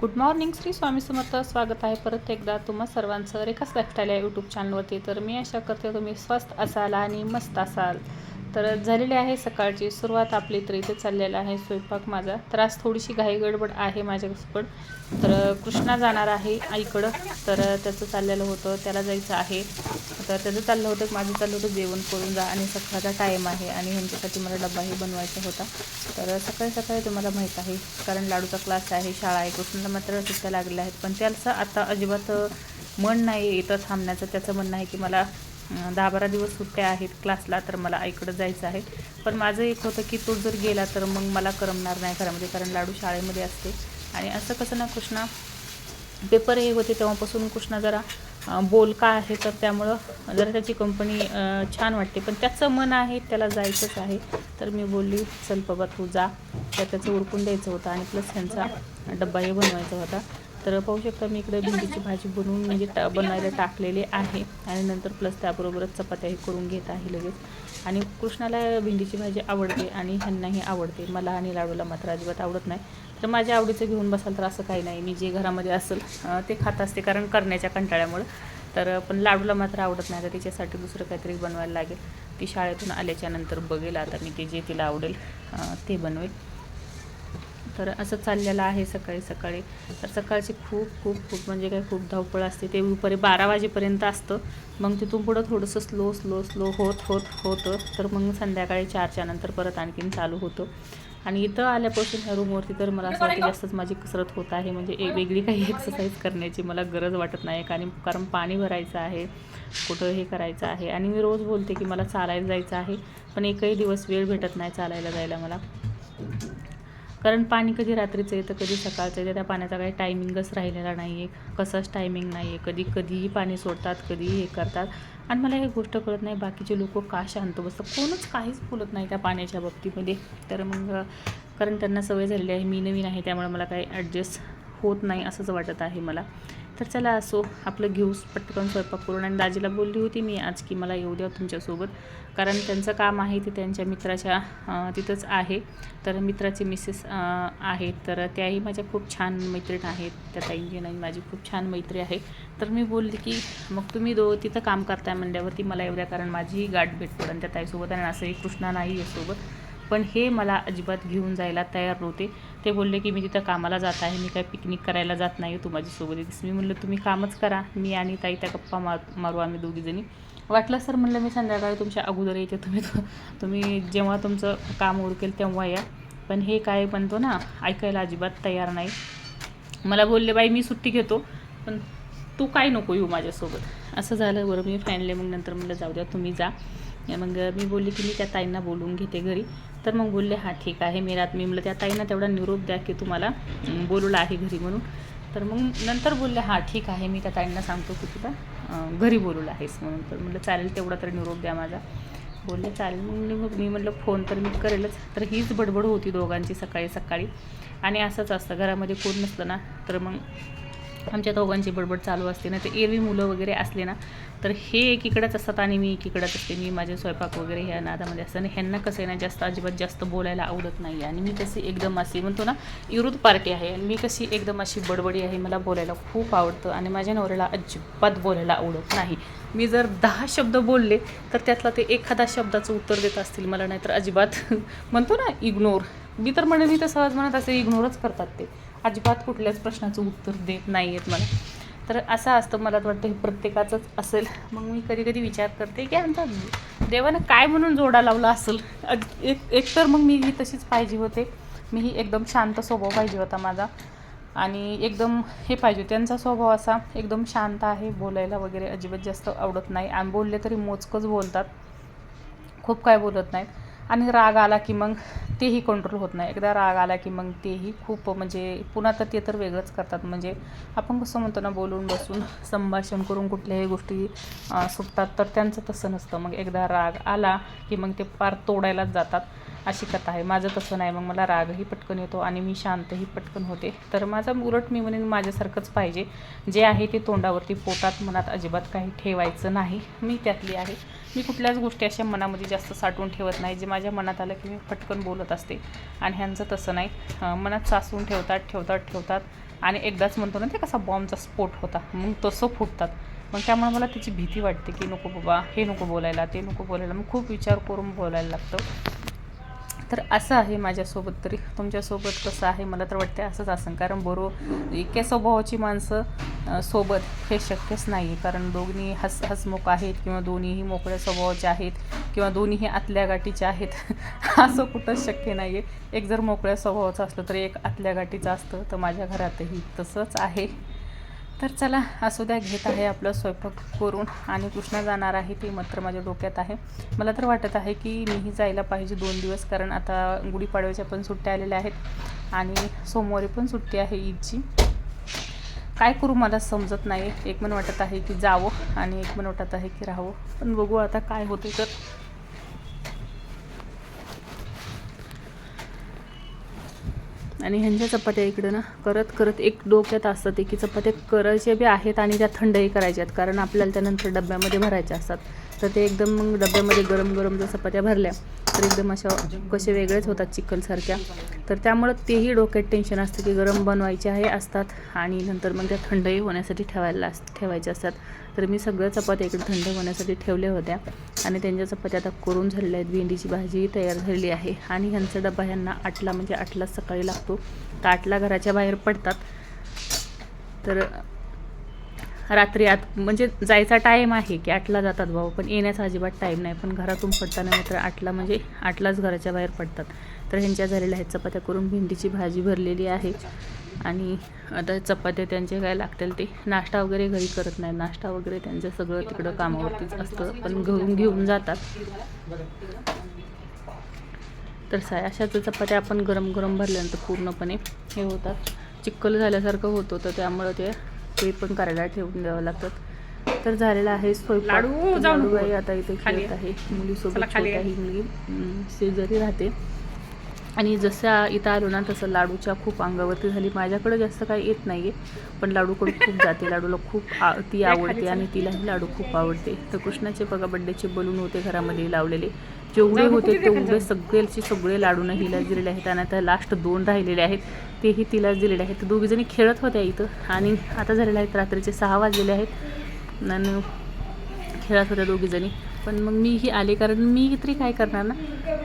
Good morning Shri Swami Samarth. स्वागत आहे परत एकदा तुम्हा सर्वांचं रेखाच लाईफस्टाईल या यूट्यूब चॅनलवरती तर मी आशा करते तुम्ही स्वस्त असाल आणि मस्त असाल. तर झालेली आहे सकाळची सुरुवात. आपली तर इथे चाललेला आहे स्वयंपाक माझा. तर आज थोडीशी घाई गडबड आहे माझ्याकडं तर कृष्णा जाणार आहे आईकडं. तर त्याचं चाललेलं होतं त्याला जायचं आहे. तर त्याचं चाललं होतं माझं चाललं होतं जेवण करून जा. आणि सकाळचा टाईम आहे आणि ह्यांच्यासाठी मला डब्बाही बनवायचा होता. तर सकाळी सकाळी तुम्हाला माहीत आहे कारण लाडूचा क्लास आहे शाळा आहे. कृष्णाला मात्र सुट्ट्या लागल्या आहेत. पण त्याचं आता अजिबात मन नाही इथं थांबण्याचं. त्याचं म्हणणं आहे की मला दहा बारा दिवस सुट्ट्या आहेत क्लासला तर मला आईकडं जायचं आहे. पण माझं एक होतं की तो जर गेला तर मग मला करमणार नाही घरामध्ये कारण लाडू शाळेमध्ये असते. आणि असं कसं ना कृष्णा पेपर हे होते तेव्हापासून कृष्णा जरा बोलका आहे तर त्यामुळं जरा त्याची कंपनी छान वाटते. पण त्याचं मन आहे त्याला जायचंच आहे. तर मी बोलली चल बाबा तू जा. तर त्याचं उरकून द्यायचं होतं आणि प्लस ह्यांचा डब्बाही बनवायचा होता. तर पाहू शकता मी इकडे भेंडीची भाजी बनवून म्हणजे टा बनवायला टाकलेली आहे. आणि नंतर प्लस त्याबरोबरच चपात्याही करून घेत आहे लगेच. आणि कृष्णाला भेंडीची भाजी आवडते आणि ह्यांनाही आवडते. मला आणि लाडूला मात्र अजिबात आवडत नाही. तर माझ्या आवडीचं घेऊन बसाल तर असं काही नाही. मी जे घरामध्ये असेल ते खात असते कारण करण्याच्या कंटाळ्यामुळं. तर पण लाडूला मात्र आवडत नाही. तर तिच्यासाठी दुसरं काहीतरी बनवायला लागेल. ती शाळेतून आल्याच्यानंतर बघेल. आता मी ते जे तिला आवडेल ते बनवेल. तर असं चाललेलं आहे सकाळी सकाळी. तर सकाळची खूप खूप खूप म्हणजे काय खूप धावपळ असते. ते दुपारी बारा वाजेपर्यंत असतं. मग तिथून पुढं थोडंसं स्लो स्लो स्लो होत होत होतं. तर मग संध्याकाळी चारच्या नंतर परत आणखीन चालू होतं. आणि इथं आल्यापासून ह्या रूमवरती तर मला असं वाटतं जास्तच माझी कसरत होत आहे. म्हणजे एक वेगळी काही एक्सरसाइज करण्याची मला गरज वाटत नाही. कारण कारण पाणी भरायचं आहे. कुठं हे करायचं आहे. आणि मी रोज बोलते की मला चालायला जायचं आहे. पण एकही दिवस वेळ भेटत नाही चालायला जायला मला. कारण पाणी कधी रात्रीचं येतं कधी सकाळचं येतं त्या पाण्याचा काही टायमिंगच राहिलेला नाही आहे कसाच टायमिंग नाही आहे कधी कधीही पाणी सोडतात कधीही हे करतात. आणि मला हे गोष्ट कळत नाही बाकीचे लोक का शांत बसतात? कोणच काहीच बोलत नाही त्या पाण्याच्या बाबतीमध्ये. तर मग कारण त्यांना सवय झालेली आहे मी नवीन आहे त्यामुळे मला काही ॲडजस्ट होत नाही असंच वाटत आहे मला. तर चला असो आपलं घेऊ पटकन स्वयंपाक करून. आणि दाजीला बोलली होती मी आज की मला येऊ द्या तुमच्यासोबत. कारण त्यांचं काम आहे ते त्यांच्या मित्राच्या तिथंच आहे. तर मित्राचे मिसेस आहेत तर त्याही माझ्या खूप छान मैत्रीण आहेत. त्या ताईंची आणि माझी खूप छान मैत्री आहे. तर मी बोलली की मग तुम्ही दो तिथं काम करताय म्हणल्यावरती मला येऊ द्या. कारण माझीही गाठ भेट पडेल त्या ताईसोबत आणि असंही कृष्णा नाही आहे सोबत. पण हे मला अजिबात घेऊन जायला तयार नव्हते. ते बोलले की मी तिथं कामाला जात आहे. मी काय पिकनिक करायला जात नाही. तू माझ्यासोबत येतेस. मी म्हणलं तुम्ही कामच करा. मी आणि ताई त्या गप्पा मार मारू आम्ही दोघीजणी वाटलं सर म्हणलं मी संध्याकाळी तुमच्या अगोदर येते. तुम्ही तुम्ही जेव्हा तुमचं काम उरकेल तेव्हा या. पण हे काय म्हणतो ना ऐकायला अजिबात तयार नाही. मला बोलले बाई मी सुट्टी घेतो पण तू काय नको येऊ माझ्यासोबत. असं झालं. बरं मी फायनली मग नंतर म्हणलं जाऊ द्या तुम्ही जा. मग मी बोलली की मी त्या ताईंना बोलवून घेते घरी. तर मग बोलले हां ठीक आहे मी रात मी. म्हणलं त्या ताईंना तेवढा निरोप द्या की तुम्हाला अं, बोलवलं आहे घरी म्हणून. तर मग नंतर बोलले हां ठीक आहे मी त्या ताईंना सांगतो की तुला घरी बोलवलं आहेस म्हणून. तर म्हटलं चालेल तेवढा तरी निरोप द्या माझा. बोलले चालेल. मग मी- मग मी म्हटलं फोन तर मी करेलच. तर हीच बडबड होती दोघांची सकाळी सकाळी. आणि असंच असतं घरामध्ये कोण नसलं ना तर मग आमच्या दोघांची बडबड चालू असते ना तर एरवी मुलं वगैरे असले ना तर हे एकीकडंच असतात आणि मी एकीकडंच असते. मी माझे स्वयंपाक वगैरे ह्या नादामध्ये असतं. आणि ह्यांना कसं आहे ना जास्त अजिबात जास्त बोलायला आवडत नाही आणि मी कशी एकदम अशी म्हणतो ना विरुद्ध पार्टी आहे. आणि मी कशी एकदम अशी बडबडी आहे मला बोलायला खूप आवडतं. आणि माझ्या नवऱ्याला अजिबात बोलायला आवडत नाही. मी जर दहा शब्द बोलले तर त्यातला ते एखादा शब्दाचं उत्तर देत असतील मला नाही तर अजिबात म्हणतो ना इग्नोर मी तर म्हणेन मी तर सहज म्हणत असे इग्नोरच करतात ते. अजिबात कुठल्याच प्रश्नाचं उत्तर देत नाही आहेत मला. तर असं असतं मला तर वाटतं हे प्रत्येकाचंच असेल. मग मी कधी कधी विचार करते की आमचा देवानं काय म्हणून जोडा लावला असेल? एक एक तर मग मी ही तशीच पाहिजे होते. मी ही एकदम शांत स्वभाव पाहिजे होता माझा. आणि एकदम हे पाहिजे त्यांचा स्वभाव असा एकदम शांत आहे बोलायला वगैरे अजिबात जास्त आवडत नाही. आणि बोलले तरी मोजकंच बोलतात. खूप काय बोलत नाहीत. आणि राग आला की मग तेही कंट्रोल होत नाही. एकदा राग आला की मग तेही खूप म्हणजे पुन्हा तर ते तर वेगळंच करतात. म्हणजे आपण कसं म्हणतो ना बोलून बसून संभाषण करून कुठल्याही गोष्टी सुटतात तर त्यांचं तसं नसतं. मग एकदा राग आला की मग ते पार तोडायलाच जातात. अशी कथा आहे. माझं तसं नाही. मग मला रागही पटकन येतो आणि मी शांतही पटकन होते. तर माझा उलट मी म्हणेन माझ्यासारखंच पाहिजे. जे आहे ते तोंडावरती पोटात मनात अजिबात काही ठेवायचं नाही. मी त्यातली आहे. मी कुठल्याच गोष्टी अशा मनामध्ये जास्त साठवून ठेवत नाही जे माझ्या मनात आलं की मी पटकन बोलत असते. आणि ह्यांचं तसं नाही. मनात साचवून ठेवतात ठेवतात ठेवतात. आणि एकदाच म्हणतो ना ते कसा बॉम्बचा स्फोट होता. मग तसं फुटतात. मग त्यामुळे मला त्याची भीती वाटते की नको बाबा हे नको बोलायला ते नको बोलायला. मग खूप विचार करून बोलायला लागतं. तर असं आहे माझ्यासोबत तरी. तुमच्यासोबत कसं आहे? मला तर वाटते असंच असं कारण बरोबर एका स्वभावाची माणसं सोबत हे शक्यच नाही आहे कारण दोन्ही हस हसमुख आहेत किंवा दोन्हीही मोकळ्या स्वभावाचे आहेत किंवा दोन्हीही आतल्या गाठीचे आहेत असं कुठंच शक्य नाही आहे एक जर मोकळ्या स्वभावाचं असलं तर एक आतल्या गाठीचं असतं तर माझ्या घरातही तसंच आहे. तर चला असू द्या घेत आहे आपलं स्वयंपाक करून आणि कृष्णा जाणार आहे ते मात्र माझ्या डोक्यात आहे. मला तर वाटत आहे की मीही जायला पाहिजे दोन दिवस कारण आता गुढीपाडव्याच्या पण सुट्ट्या आलेल्या आहेत आणि सोमवारी पण सुट्टी आहे ईदची. काय करू मला समजत नाही एक मन वाटत आहे की जावं आणि एक मन वाटत आहे की राहावं. पण बघू आता काय होते तर. आणि ह्यांच्या चपात्या इकडं ना करत करत एक डोक्यात असतं ते की चपात्या करायच्या बी आहेत आणि त्या थंडही करायच्या आहेत कारण आपल्याला त्यानंतर डब्यामध्ये भरायच्या असतात. तर ते एकदम मग डब्यामध्ये गरम गरम जर चपात्या भरल्या तर एकदम अशा कसे वेगळेच होतात चिखलसारख्या. तर त्यामुळं तेही डोक्यात टेन्शन असतं की गरम बनवायचे आहे असतात आणि नंतर मग त्या थंडही होण्यासाठी ठेवायला अस ठेवायच्या असतात. तर मी सगळ्या चपात्या इकडे थंड होण्यासाठी ठेवल्या होत्या आणि त्यांच्या चपात्या आता करून झालेल्या आहेत. भेंडीची भाजी तयार झालेली आहे आणि ह्यांचा डबा ह्यांना आठला म्हणजे आठलाच सकाळी लागतो. तर आठला घराच्या बाहेर पडतात. तर रात्री आत म्हणजे जायचा टाईम आहे की आठला जातात भाऊ पण येण्याचा अजिबात टाईम नाही. पण घरातून पडताना मात्र आठला म्हणजे आठलाच घराच्या बाहेर पडतात. तर ह्यांच्या झालेल्या आहेत चपात्या करून भेंडीची भाजी भरलेली आहे. आणि आता चपात्या त्यांचे काय लागतील ते नाश्ता वगैरे घरी करत नाही नाश्ता वगैरे त्यांचं सगळं तिकडं कामावरतीच असतं. पण घरून घेऊन जातात. तर साय अशाच चपात्या आपण गरम गरम भरल्यानंतर पूर्णपणे हे होतात. चिक्कल झाल्यासारखं होतं तर त्यामुळं ते ते पण करायला ठेवून द्यावं लागतात. तर झालेला आहे स्वयंपाक लाडू, लाडू आता इथे खेळत आहे. मुलीसोबत अं, शेजारी राहते. आणि जसं इथं आलो ना तसं लाडूच्या खूप अंगावरती झाली. माझ्याकडे जास्त काही येत नाही आहे पण लाडूकडे खूप जाते. लाडूला खूप आ ती आवडते आणि तिलाही लाडू खूप आवडते. तर कृष्णाचे बघा बड्डेचे बलून होते घरामध्ये लावलेले. जेवढे होते? तेवढे सगळेचे सगळे लाडूनं हिलाच दिलेले आहेत. आणि आता लास्ट दोन राहिलेले आहेत. तेही तिलाच दिलेले आहेत. दोघीजणी खेळत होत्या इथं आणि आता झालेले आहेत रात्रीचे सहा वाजलेले आहेत. आणि खेळत होत्या दोघीजणी. पण मग मीही आले कारण मी तरी काय करणार ना?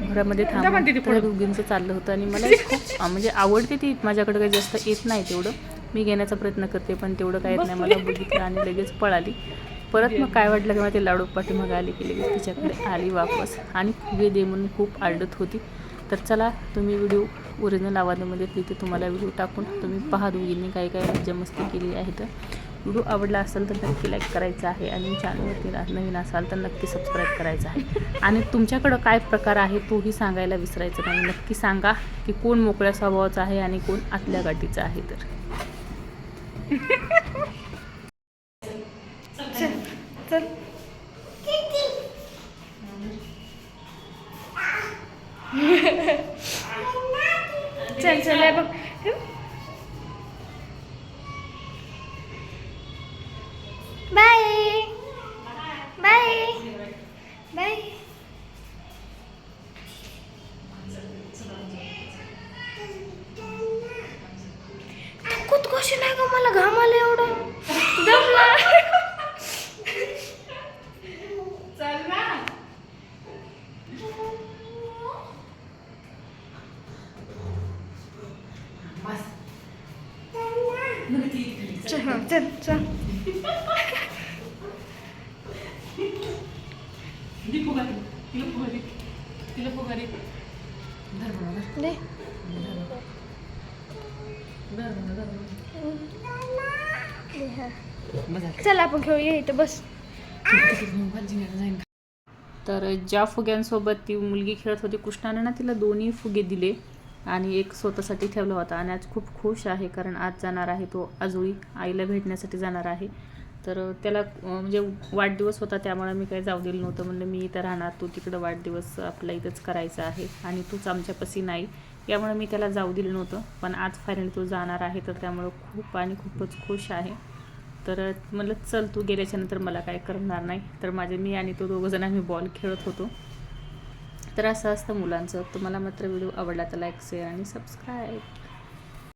घरामध्ये म्हणते ती थांबून त्या दोघींचं चाललं होतं आणि मला खूप म्हणजे आवडते ती. माझ्याकडे काही जास्त येत नाही तेवढं. मी घेण्याचा प्रयत्न करते पण तेवढं काय येत नाही. मला बघितलं आणि लगेच पळाली. परत मग काय वाटलं की मला ते लाडू पाठीमागे आली की लगेच तिच्याकडे आली वापस. आणि फुगे दे म्हणून खूप आरडत होती. तर चला तुम्ही व्हिडिओ ओरिजिनल आवाजामध्ये तिथे तुम्हाला व्हिडिओ टाकून तुम्ही पहा दोघींनी काय काय मज्जा मस्ती केली आहे तर. व्हिडिओ आवडला असेल तर नक्की लाईक करायचा आहे आणि चॅनलवरती नवीन असाल तर नक्की सबस्क्राईब करायचं आहे. आणि तुमच्याकडं काय प्रकार आहे तोही सांगायला विसरायचं नाही. नक्की सांगा की कोण मोकळ्या स्वभावाचा आहे आणि कोण आतल्या गाठीचा आहे तर. चल. चल चल बघ. बाय. बाय. बाय. खुद कशी नाही ग मला घाम आलं एवढं. दमला चल. चल. आपण खेळूया इथं बस. तर ज्या फुग्यांसोबत ती मुलगी खेळत होती कृष्णाने ना तिला दोन्ही फुगे दिले. आणि एक स्वतःसाठी ठेवला होता. आणि आज खूप खुश आहे कारण आज जाणार आहे तो आजोळी आईला भेटण्यासाठी जाणार आहे. तर त्याला म्हणजे वाढदिवस होता त्यामुळे मी काही जाऊ दिलं नव्हतं. म्हणलं मी इथं राहणार तू तिकडं वाढदिवस आपला इथंच करायचा आहे आणि तूच आमच्यापाशी नाही. यामुळे मी त्याला जाऊ दिलं नव्हतं. पण आज फायनली तो जाणार आहे तर त्यामुळं खूप आणि खूपच खुश आहे. तर म्हणलं चल तू गेल्याच्यानंतर मला काय करणार नाही. तर माझे मी आणि तो दोघंजण आम्ही बॉल खेळत होतो. तर असं असतं मुलांचं. तुम्हाला मात्र व्हिडिओ आवडला तर लाईक शेअर आणि सबस्क्राईब